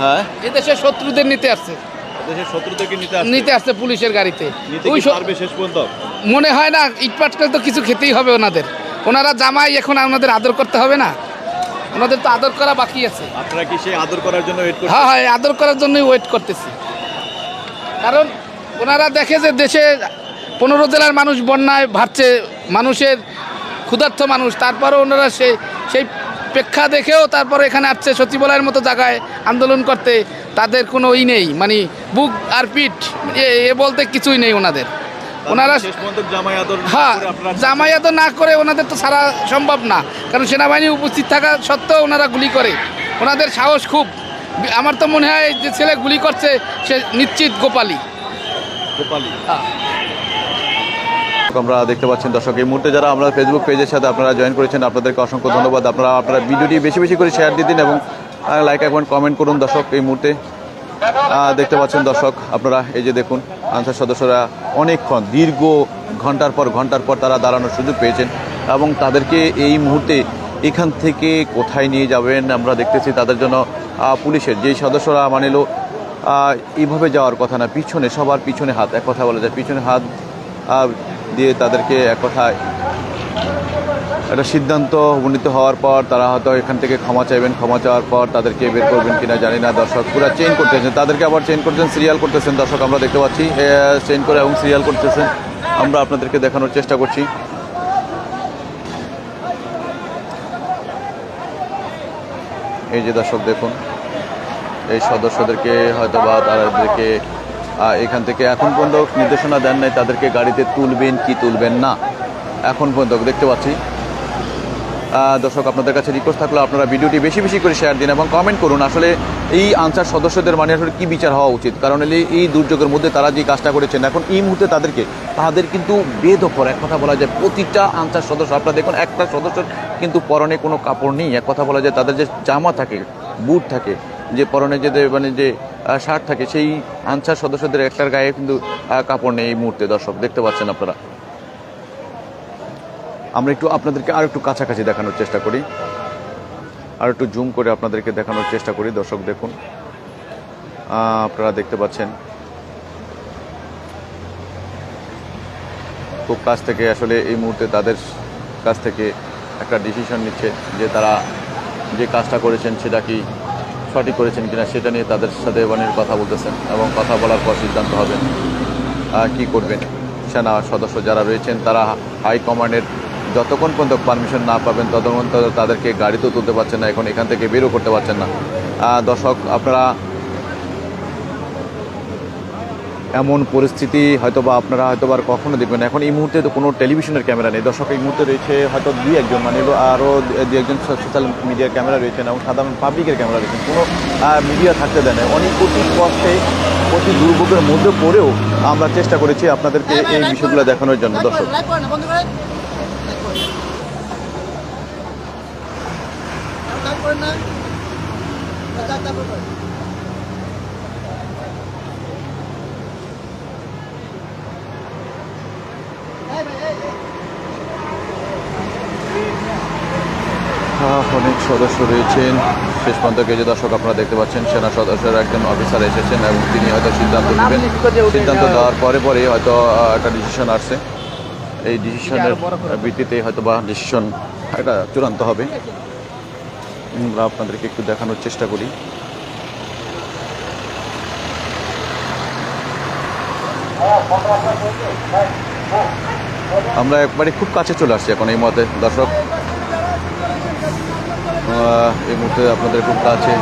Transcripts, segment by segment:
হ্যাঁ? এদেশের শত্রুদের নিতে আসছে। দেশের শত্রুদেরকে নিতে আসছে? নিতে আসছে পুলিশের গাড়িতে। ওই পারবে শেষ পর্যন্ত? মনে হয় না ইটপাট করে তো কিছু খেতেই হবে ওনাদের। ওনারা জামাই এখন আমাদের আদর করতে হবে না। ওনাদের তো আদর করা বাকি আছে। আপনারা কি সেই আদর করার জন্য ওয়েট করছেন হ্যাঁ হ্যাঁ আদর করার জন্যই ওয়েট করতেছি। কারণ ওনারা দেখে যে দেশে পনেরো জেলার মানুষ বন্যায় ভাবছে মানুষের ক্ষুধার্থ মানুষ তারপরে ওনারা সেই সেই প্রেক্ষা দেখেও তারপরে এখানে আসছে সচিবালয়ের মতো জায়গায় আন্দোলন করতে তাদের কোনো ই নেই মানে বুক আর পিঠ এ- বলতে কিছুই নেই ওনাদের। ওনারা হ্যাঁ করে আপনারা জামাইয়া তো না করে ওনাদের তো সারা সম্ভব না কারণ সেনাবাহিনী উপস্থিত থাকা সত্ত্বেও ওনারা গুলি করে। ওনাদের সাহস খুব। আমার তো মনে হয় যে ছেলে গুলি করছে সে নিশ্চিত গোপালী গোপালী হ্যাঁ। আমরা দেখতে পাচ্ছেন দর্শক, এই মুহূর্তে যারা আমরা ফেসবুক পেজের সাথে আপনারা জয়েন করেছেন, আপনাদেরকে অসংখ্য ধন্যবাদ। আপনারা আপনারা ভিডিওটি বেশি বেশি করে শেয়ার দিয়ে দিন এবং লাইক এবং কমেন্ট করুন দর্শক এই মুহূর্তে। দেখতে পাচ্ছেন দর্শক, আপনারা এই যে দেখুন, আনসার সদস্যরা অনেকক্ষণ, দীর্ঘ ঘণ্টার পর ঘণ্টার পর তারা দাঁড়ানোর সুযোগ পেয়েছেন এবং তাদেরকে এই মুহূর্তে এখান থেকে কোথায় নিয়ে যাবেন আমরা দেখতেছি তাদের জন্য পুলিশের যেই সদস্যরা মানিল এইভাবে যাওয়ার কথা না, পিছনে, সবার পিছনে হাত, এক কথা বলা যায়, পিছনে হাত দিয়ে তাদেরকে এক কথায় একটা সিদ্ধান্ত উপনীত হওয়ার পর তারা হয়তো এখান থেকে ক্ষমা চাইবেন, ক্ষমা চাওয়ার পর তাদেরকে বের করবেন কিনা জানি না। দর্শক পুরো চেঞ্জ করতেছেন। তাদেরকে আবার চেঞ্জ করতেছেন সিরিয়াল করতেছেন। দর্শক, আমরা দেখতে পাচ্ছি চেঞ্জ করে এবং সিরিয়াল করতেছেন। আমরা আপনাদেরকে দেখানোর চেষ্টা করছি। এই যে দর্শক, দেখুন, এই সদস্যদেরকে হয়তো বা তাদেরকে এখান থেকে এখন পর্যন্ত নির্দেশনা দেন নাই, তাদেরকে গাড়িতে তুলবেন কি তুলবেন না। এখন পর্যন্ত দেখতে পাচ্ছি। দর্শক, আপনাদের কাছে রিকোয়েস্ট থাকলে, আপনারা ভিডিওটি বেশি বেশি করে শেয়ার দিন এবং কমেন্ট করুন, আসলে এই আনসার সদস্যদের মানে আসলে কী বিচার হওয়া উচিত? কারণ এই দুর্যোগের মধ্যে তারা যে কাজটা করেছেন, এখন এই মুহূর্তে তাদেরকে, তাদের কিন্তু বেদ বেদখর এক কথা বলা যায়, প্রতিটা আনসার সদস্য, আপনারা দেখুন, একটা সদস্যের কিন্তু পরনে কোনো কাপড় নেই। এক কথা বলা যায়, তাদের যে জামা থাকে, বুট থাকে, যে পরনে যে মানে যে শার্ট থাকে, সেই আনসার সদস্যদের একটার গায়ে কিন্তু কাপড় নেই এই মুহূর্তে, দর্শক, দেখতে পাচ্ছেন আপনারা। আমরা একটু আপনাদেরকে আর একটু কাছাকাছি দেখানোর চেষ্টা করি। আর একটু জুম করে আপনাদেরকে দেখানোর চেষ্টা করি, দর্শক, দেখুন। আপনারা দেখতে পাচ্ছেন। খুব কাছ থেকে আসলে এই মুহূর্তে তাদের কাছ থেকে একটা ডিসিশন নিচ্ছে যে তারা যে কাজটা করেছেন সেটা কি সঠিক করেছেন কিনা সেটা নিয়ে তাদের সাথে মানে কথা বলতেছেন এবং কথা বলার পর সিদ্ধান্ত হবে। কি করবেন? সেনা সদস্য যারা রয়েছেন, তারা হাই কমান্ডের যতক্ষণ পর্যন্ত পারমিশন না পাবেন, ততক্ষণ তাদেরকে গাড়িতেও তুলতে পারছেন না, এখন এখান থেকে বেরও করতে পারছেন না। দর্শক, আপনারা এমন পরিস্থিতি হয়তো বা আপনারা হয়তো বা আর কখনো দেখবেন এখন এই মুহূর্তে তো কোনো টেলিভিশনের ক্যামেরা নেই। দর্শক এই মুহূর্তে রয়েছে হয়তো দুই একজন মানে হলো আরও দু একজন সোশ্যাল মিডিয়ার ক্যামেরা রয়েছেন এবং সাধারণ পাবলিকের ক্যামেরা রয়েছেন কোনো মিডিয়া থাকতে দেয় না। অনেক অতি কষ্টে অতি দুর্ভোগের মধ্যে পড়েও আমরা চেষ্টা করেছি আপনাদেরকে এই বিষয়গুলো দেখানোর জন্য। দর্শক। না, বন্ধ করেন লাইক করেন না তার- তারপর করেন। এই ভাই, এই, এই। অনেক সদস্য রয়েছেন। শেষ পর্যন্ত যে দর্শক আপনারা দেখতে পাচ্ছেন সেনা সদস্যের একজন অফিসার এসেছেন এবং তিনি হয়তো সিদ্ধান্ত নেবেন। সিদ্ধান্ত দেওয়ার পরে পরে হয়তো একটা ডিসিশন আসছে। এই ডিসিশনের ভিত্তিতে হয়তো বা ডিসিশন এটা চূড়ান্ত হবে। আমরা আপনাদেরকে একটু দেখানোর চেষ্টা করি। আমরা একবারে খুব কাছে চলে আসছি এখন এই মতে দর্শক এই মুহূর্তে আপনাদের খুব কাছে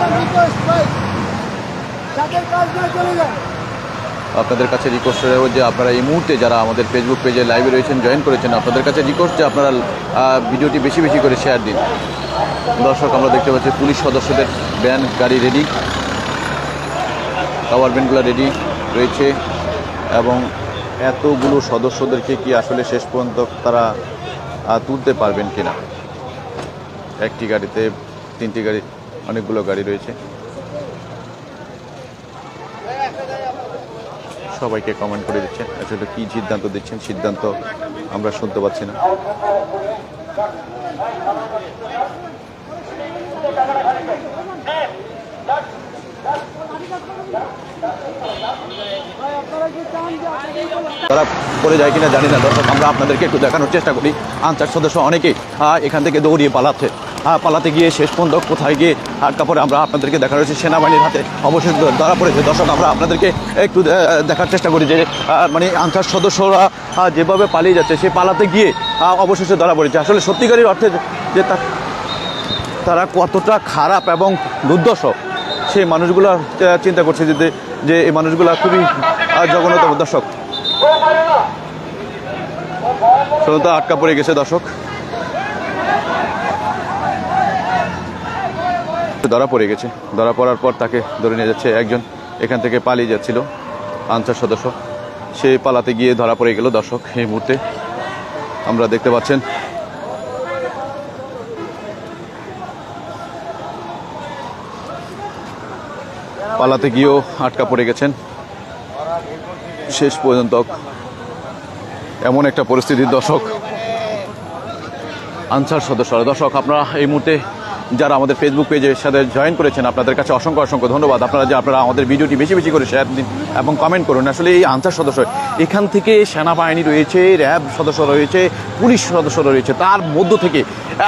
আপনাদের কাছে রিকোয়েস্ট রইল যে আপনারা এই মুহূর্তে যারা আমাদের ফেসবুক পেজে লাইভে রয়েছেন জয়েন করেছেন, আপনাদের কাছে রিকোয়েস্ট যে আপনারা ভিডিওটি বেশি বেশি করে শেয়ার দিন। দর্শক, আমরা দেখতে পাচ্ছি পুলিশ সদস্যদের ব্যান গাড়ি রেডি কাভার ভ্যানগুলো রেডি রয়েছে এবং এতগুলো সদস্যদেরকে কি আসলে শেষ পর্যন্ত তারা তুলতে পারবেন কিনা? একটি গাড়িতে তিনটি গাড়ি অনেকগুলো গাড়ি রয়েছে। সবাইকে কমেন্ট করে দিচ্ছেন আসলে কি সিদ্ধান্ত দিচ্ছেন সিদ্ধান্ত আমরা শুনতে পাচ্ছি না। তারা পড়ে যায় কিনা জানি না দর্শক আমরা আপনাদেরকে একটু দেখানোর চেষ্টা করি। আনসার সদস্য অনেকেই আহ, এখান থেকে দৌড়িয়ে পালাচ্ছে। পালাতে গিয়ে শেষ পর্যন্ত কোথায় গিয়ে আটকা পরে আমরা আপনাদেরকে দেখানো হয়েছে সেনাবাহিনীর হাতে অবশ্যই ধরা পড়েছে। দর্শক, আমরা আপনাদেরকে একটু দেখার চেষ্টা করি যে মানে আনসার সদস্যরা যেভাবে পালিয়ে যাচ্ছে, সে পালাতে গিয়ে অবশেষে ধরা পড়েছে। আসলে সত্যিকারের অর্থে যে তারা কতটা খারাপ এবং দুর্দশ, সেই মানুষগুলো চিন্তা করছে যে যে এই মানুষগুলো খুবই জঘন্যতম। দর্শক শ্রোতা আটকা পড়ে গেছে দর্শক। ধরা পড়ে গেছে। ধরা পড়ার পর তাকে ধরে নিয়ে যাচ্ছে একজন। এখান থেকে পালিয়ে যাচ্ছিল আনসার সদস্য। সে পালাতে গিয়ে ধরা পড়ে গেল দর্শক এই মুহূর্তে। আমরা দেখতে পাচ্ছেন, পালাতে গিয়েও আটকা পড়ে গেছেন। শেষ পর্যন্ত এমন একটা পরিস্থিতির দর্শক, আনসার সদস্যরা। দর্শক, আপনারা এই মুহূর্তে যারা আমাদের ফেসবুক পেজের সাথে জয়েন করেছেন, আপনাদের কাছে অসংখ্য অসংখ্য ধন্যবাদ। আপনারা যে আপনারা আমাদের ভিডিওটি বেশি বেশি করে শেয়ার দিন এবং কমেন্ট করুন। আসলে এই আনসার সদস্য, এখান থেকে সেনাবাহিনী রয়েছে, র্যাব সদস্য রয়েছে, পুলিশ সদস্য রয়েছে। তার মধ্য থেকে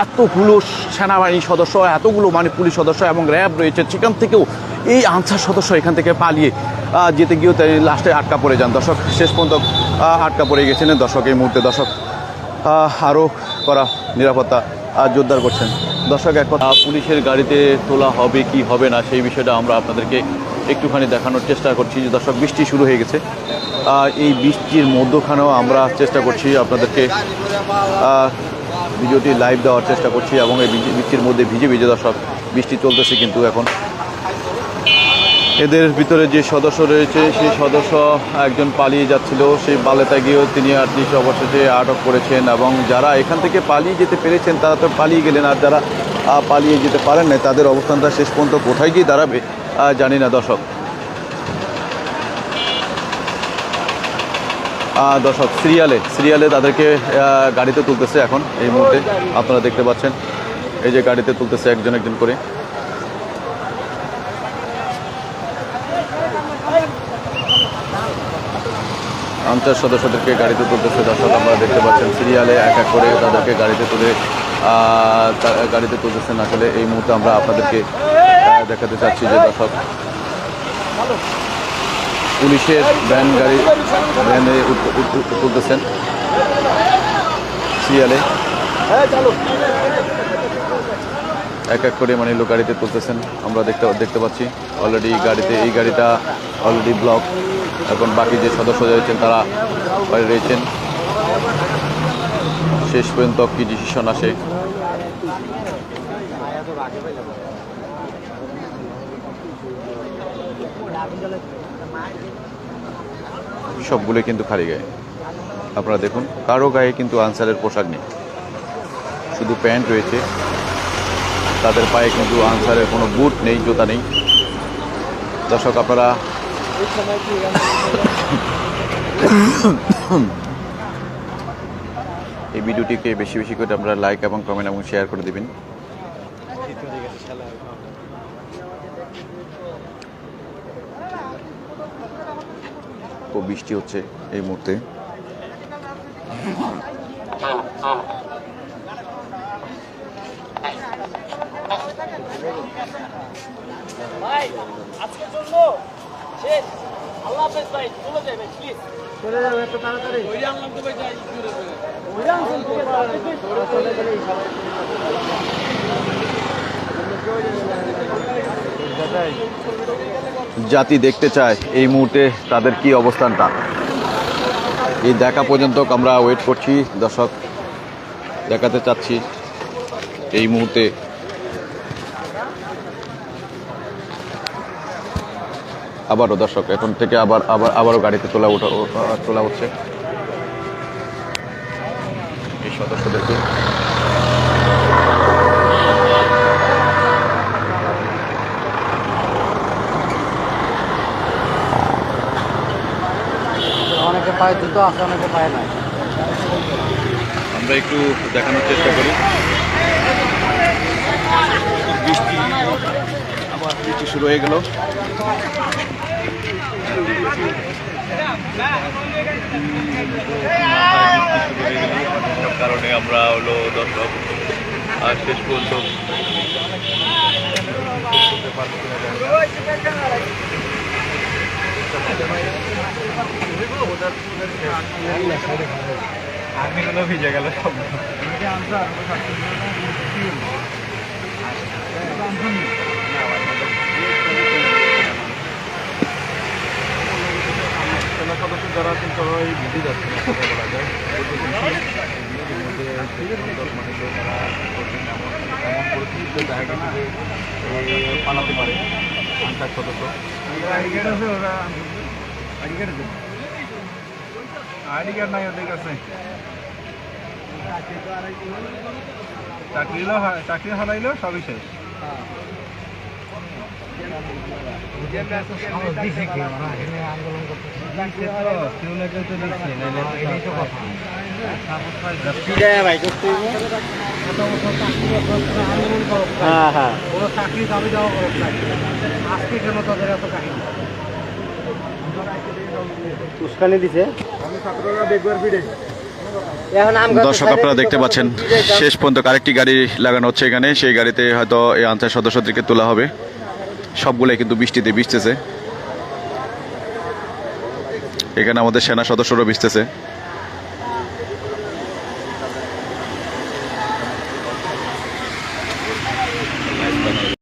এতগুলো সেনাবাহিনী সদস্য, এতগুলো মানে পুলিশ সদস্য এবং র্যাব রয়েছে। সেখান থেকেও এই আনসার সদস্য এখান থেকে পালিয়ে যেতে গিয়েও তাই লাস্টে আটকা পড়ে যান। দর্শক, শেষ পর্যন্ত আটকা পড়ে গেছিলেন। দর্শক, এই মুহূর্তে দর্শক আরও করা নিরাপত্তা জোরদার করছেন। দর্শক, এক কথা, পুলিশের গাড়িতে তোলা হবে কি হবে না, সেই বিষয়টা আমরা আপনাদেরকে একটুখানি দেখানোর চেষ্টা করছি যে দর্শক, বৃষ্টি শুরু হয়ে গেছে। এই বৃষ্টির মধ্যখানেও আমরা চেষ্টা করছি আপনাদেরকে ভিডিওটি লাইভ দেওয়ার চেষ্টা করছি এবং এই বৃষ্টি- বৃষ্টির মধ্যে ভিজে ভিজে দর্শক, বৃষ্টি চলতেছে কিন্তু এখন। এদের ভিতরে যে সদস্য রয়েছে, সেই সদস্য একজন পালিয়ে যাচ্ছিল। সেই বালেতা গিয়েও তিনি আর আর্টিস্ট অবশেষে আটক করেছেন এবং যারা এখান থেকে পালিয়ে যেতে পেরেছেন, তারা তো পালিয়ে গেলেন। আর যারা পালিয়ে যেতে পারেন না তাদের অবস্থানটা শেষ পর্যন্ত কোথায় গিয়ে দাঁড়াবে জানি না, দর্শক। দর্শক, সিরিয়ালে সিরিয়ালে তাদেরকে গাড়িতে তুলতেছে এখন এই মুহূর্তে। আপনারা দেখতে পাচ্ছেন, এই যে গাড়িতে তুলতেছে একজন একজন করে। আনসার সদস্যদেরকে গাড়িতে তুলতেছে দর্শক আপনারা দেখতে পাচ্ছেন। সিরিয়ালে এক এক করে তাদেরকে গাড়িতে তুলে গাড়িতে তুলতেছেন আসলে এই মুহূর্তে আমরা আপনাদেরকে দেখাতে চাচ্ছি যে দর্শক, পুলিশের ভ্যান গাড়ি, ভ্যানে তুলতেছেন। সিরিয়ালে। এক এক করে মানে লোক গাড়িতে তুলতেছেন। আমরা দেখতে দেখতে পাচ্ছি অলরেডি গাড়িতে, এই গাড়িটা অলরেডি ব্লক এখন বাকি যে সদস্য রয়েছেন, তারা রয়েছেন। শেষ পর্যন্ত কি ডিসিশন আসে? সবগুলো কিন্তু খালি গায়ে। আপনারা দেখুন, কারও গায়ে কিন্তু আনসারের পোশাক নেই। শুধু প্যান্ট রয়েছে। তাদের পায়ে কিন্তু আনসারের কোনো বুট নেই, জুতা নেই। দর্শক, আপনারা এই ভিডিওটিকে বেশি বেশি করে আপনারা লাইক এবং কমেন্ট এবং শেয়ার করে দিবেন। খুব বৃষ্টি হচ্ছে এই মুহূর্তে। ভাই আজকের জন্য শেষ। আল্লাহ হাফেজ ভাই চলে যাই ভাই প্লিজ চলে যাবে এত তাড়াতাড়ি? ওই আনলাম তো ভাই যাই ওই আনছেন ঠিক আছে চলে গেলেই জাতি দেখতে চায় এই মুহূর্তে তাদের কি অবস্থানটা। এই দেখা পর্যন্ত আমরা ওয়েট করছি দর্শক দেখাতে চাচ্ছি এই মুহূর্তে। আবারও দর্শক এখন থেকে আবার আবার আবারও গাড়িতে তোলা ওঠা তোলা হচ্ছে এই সদস্যদেরকে। অনেকে পায়ে জুতো আছে অনেকে পায়ে আমরা একটু দেখানোর চেষ্টা করি। বৃষ্টি। আবার বৃষ্টি শুরু হয়ে গেল। কারণে আমরা হলো দর্শক আর শেষ পর্যন্ত আর্মিগুলো ভিজে গেল সব। সেনা সদস্য যারা আছেন সবাই বুঝে যাচ্ছে না কথা বলা যায়। মানে তারা এমন পরিস্থিতিতে দেখা গেছে যে পালাতে পারে আনসার সদস্য আইডি কার্ড নাই ওদের কাছে চাকরি হলো- চাকরি হারাইলো সবই শেষ। দর্শক আপনারা দেখতে পাচ্ছেন। শেষ পর্যন্ত আরেকটি গাড়ি লাগানো হচ্ছে এখানে। সেই গাড়িতে হয়তো এই আনসার সদস্যদেরকে তোলা হবে। সবগুলোই কিন্তু বৃষ্টিতে ভিজতেছে। এখানে আমাদের সেনা সদস্যরা ভিজতেছে।